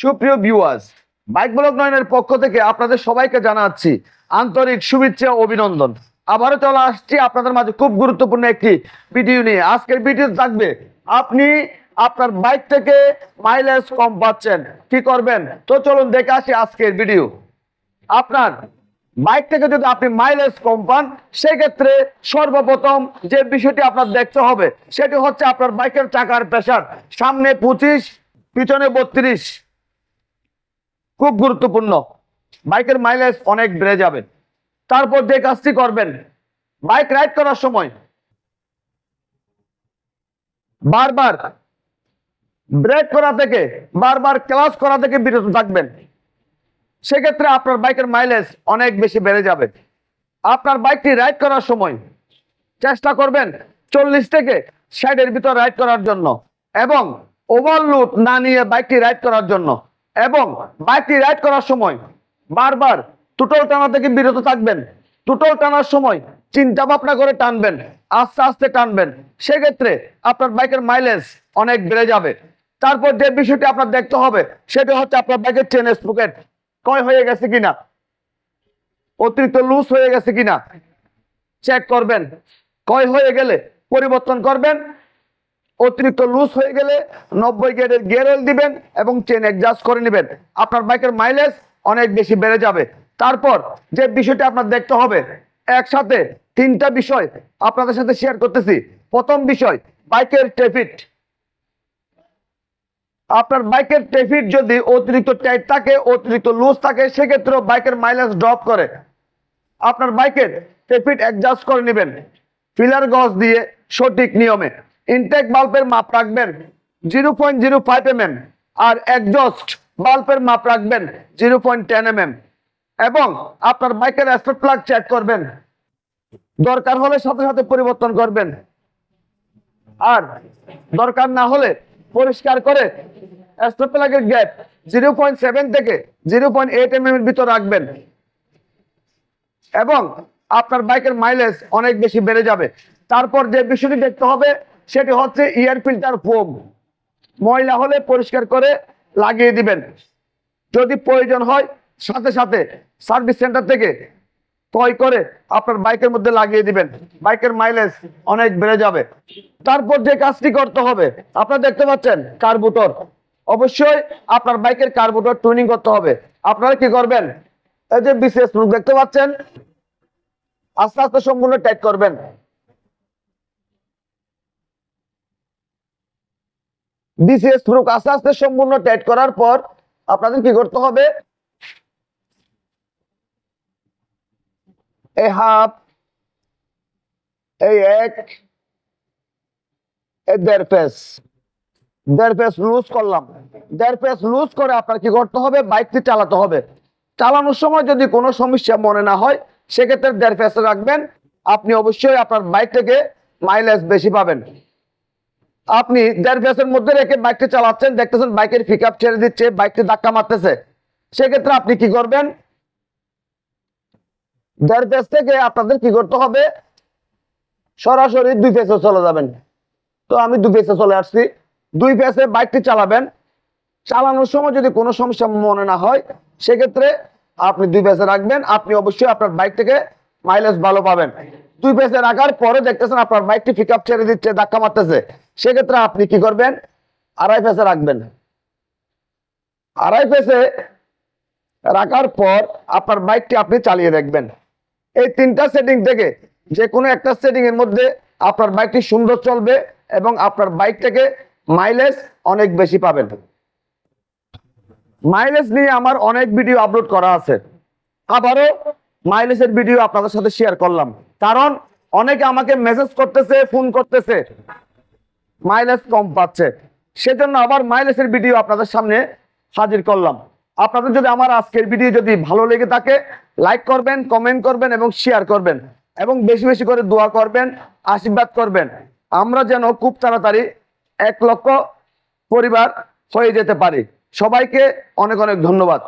সুপ্রিয় viewers bike block নয়নের পক্ষ থেকে আপনাদের সবাইকে জানাচ্ছি আন্তরিক শুভেচ্ছা অভিনন্দন। আবারও চলে আসছি আপনাদের মাঝে খুব গুরুত্বপূর্ণ একটি ভিডিও নিয়ে। আজকের ভিডিও থাকবে, আপনি আপনার বাইক থেকে মাইলেজ কম পাচ্ছেন, কি করবেন? তো চলুন দেখে আসি আজকের ভিডিও আপনার বাইক থেকে যদি আপনি মাইলেজ কম পান, সেক্ষেত্রে সর্বপ্রথম যে বিষয়টি আপনার দেখতে হবে, সেটি হচ্ছে আপনার বাইকের চাকার প্রেশার সামনে পঁচিশ, পিছনে বত্রিশ। খুব গুরুত্বপূর্ণ। বাইকের মাইলেজ অনেক বেড়ে যাবে। তারপর যে কাজটি করবেন, বাইক রাইড করার সময় বারবার ব্রেক করা থেকে, বারবার ক্লাস করা থেকে বিরত থাকবেন। সেক্ষেত্রে আপনার বাইকের মাইলেজ অনেক বেশি বেড়ে যাবে। আপনার বাইকটি রাইড করার সময় চেষ্টা করবেন চল্লিশ থেকে ষাটের ভিতর রাইড করার জন্য এবং ওভারলোড না নিয়ে বাইকটি রাইড করার জন্য। এবং বাইকটি রাইড করার সময় বারবার টুটল টানা থেকে বিরত থাকবেন। টুটল টানার সময় চিন্তা ভাবনা করে টানবেন, আস্তে আস্তে টানবেন। সেক্ষেত্রে আপনার বাইকের মাইলেজ অনেক বেড়ে যাবে। তারপর যে বিষয়টি আপনার দেখতে হবে, সেটা হচ্ছে আপনার বাইকের চেন স্প্রকেট কয় হয়ে গেছে কিনা? অতিরিক্ত লুজ হয়ে গেছে কিনা? চেক করবেন। কয় হয়ে গেলে পরিবর্তন করবেন। অতিরিক্ত লুজ হয়ে গেলে নব্বই গিয়ারের গিয়ার অয়েল দিবেন এবং চেন অ্যাডজাস্ট করে নেবেন। আপনার বাইকের মাইলেজ অনেক বেশি বেড়ে যাবে। তারপর যে বিষয়টা আপনার দেখতে হবে, একসাথে তিনটা বিষয় আপনাদের সাথে শেয়ার করতেছি। প্রথম বিষয় বাইকের ট্রেফিট আপনার বাইকের ট্রেফিট যদি অতিরিক্ত টাইট থাকে, অতিরিক্ত লুজ থাকে সেক্ষেত্রে বাইকের মাইলেজ ড্রপ করে। আপনার বাইকের ট্রেফিট অ্যাডজাস্ট করে নেবেন। ফিলার গজ দিয়ে সঠিক নিয়মে। ইনটেক বাল্বের মাপ রাখবেন zero point zero five m m আর একজস্ট বাল্বের মাপ রাখবেন zero point ten m m এবং আপনার বাইকের স্পট প্লাগ চেক করবেন। দরকার হলে সাথে সাথে পরিবর্তন করবেন। আর দরকার না হলে পরিষ্কার করে স্টপ প্লাগের গ্যাপ জিরো পয়েন্ট সেভেন থেকে জিরো পয়েন্ট এইট এম এর ভিতর রাখবেন। এবং আপনার বাইকের মাইলেজ অনেক বেশি বেড়ে যাবে। তারপর যে বিষয়টি দেখতে হবে সেটি হচ্ছে ইয়ার ফিল্টার ফোম ময়লা হলে পরিষ্কার করে লাগিয়ে দিবেন। যদি প্রয়োজন হয়, সাথে সাথে সার্ভিস সেন্টার থেকে ক্রয় করে আপনার বাইকের মধ্যে লাগিয়ে দিবেন। বাইকের মাইলেজ অনেক বেড়ে যাবে। তারপর যে কাজটি করতে হবে, আপনারা দেখতে পাচ্ছেন কার্বুটর অবশ্যই আপনার বাইকের কার্বুটর টুনিং করতে হবে। আপনারা কি করবেন? এই যে বিশেষ দেখতে পাচ্ছেন, আস্তে আস্তে সম্পূর্ণ টাইট করবেন। বিসিএস প্রুফ আস্তে আস্তে সম্পূর্ণ টাইট করার পর আপনাদের কি করতে হবে? এই হাফ এই এক লুজ করলাম। লুজ করে আপনার কি করতে হবে? চালাতে হবে। চালানোর সময় যদি কোনো সমস্যা মনে না হয়, সেক্ষেত্রে রাখবেন। আপনি অবশ্যই আপনার বাইক থেকে মাইলেজ বেশি পাবেন। আপনি দেড় পেসের মধ্যে রেখে বাইকটি চালাচ্ছেন, দেখতেছেন বাইকের পিক আপ ছেড়ে দিচ্ছে, বাইকটি ধাক্কা মারতেছে। সেক্ষেত্রে আপনি কি করবেন? দেড় পেস থেকে আপনাদের কি করতে হবে? সরাসরি দুই পেসে চলে যাবেন। তো আমি দুই পেসে চলে আসছি। দুই পেসে বাইকটি চালাবেন। চালানোর সময় যদি কোনো সমস্যা মনে না হয়, সেক্ষেত্রে আপনি দুই পেসে রাখবেন। আপনি অবশ্যই আপনার বাইক থেকে মাইলেজ ভালো পাবেন। দুই পেসে রাখার পরে দেখতেছেন আপনার বাইকটি পিক আপ ছেড়ে দিচ্ছে, ধাক্কা মারতেছে। সেক্ষেত্রে আপনি কি করবেন? আড়াই পেসে রাখবেন। আড়াই পেসে রাখার পর আপনার বাইকটি আপনি চালিয়ে দেখবেন। এই তিনটা সেটিং থেকে যে কোনো একটা সেটিং এর মধ্যে আপনার বাইকটি সুন্দর চলবে এবং আপনার বাইক থেকে মাইলেজ অনেক বেশি পাবেন। মাইলেজ নিয়ে আমার অনেক ভিডিও আপলোড করা আছে। আবারও মাইলেজের ভিডিও আপনাদের সাথে শেয়ার করলাম। কারণ অনেকে আমাকে মেসেজ করতেছে ফোন করতেছে মাইলেজ কম পাচ্ছে। সেজন্য আবার মাইলেজের ভিডিও আপনাদের সামনে হাজির করলাম। আপনাদের যদি আমার আজকের ভিডিও যদি ভালো লেগে থাকে লাইক করবেন কমেন্ট করবেন এবং শেয়ার করবেন। এবং বেশি বেশি করে দোয়া করবেন, আশীর্বাদ করবেন। আমরা যেন খুব তাড়াতাড়ি এক লক্ষ পরিবার হয়ে যেতে পারি। সবাইকে অনেক অনেক ধন্যবাদ।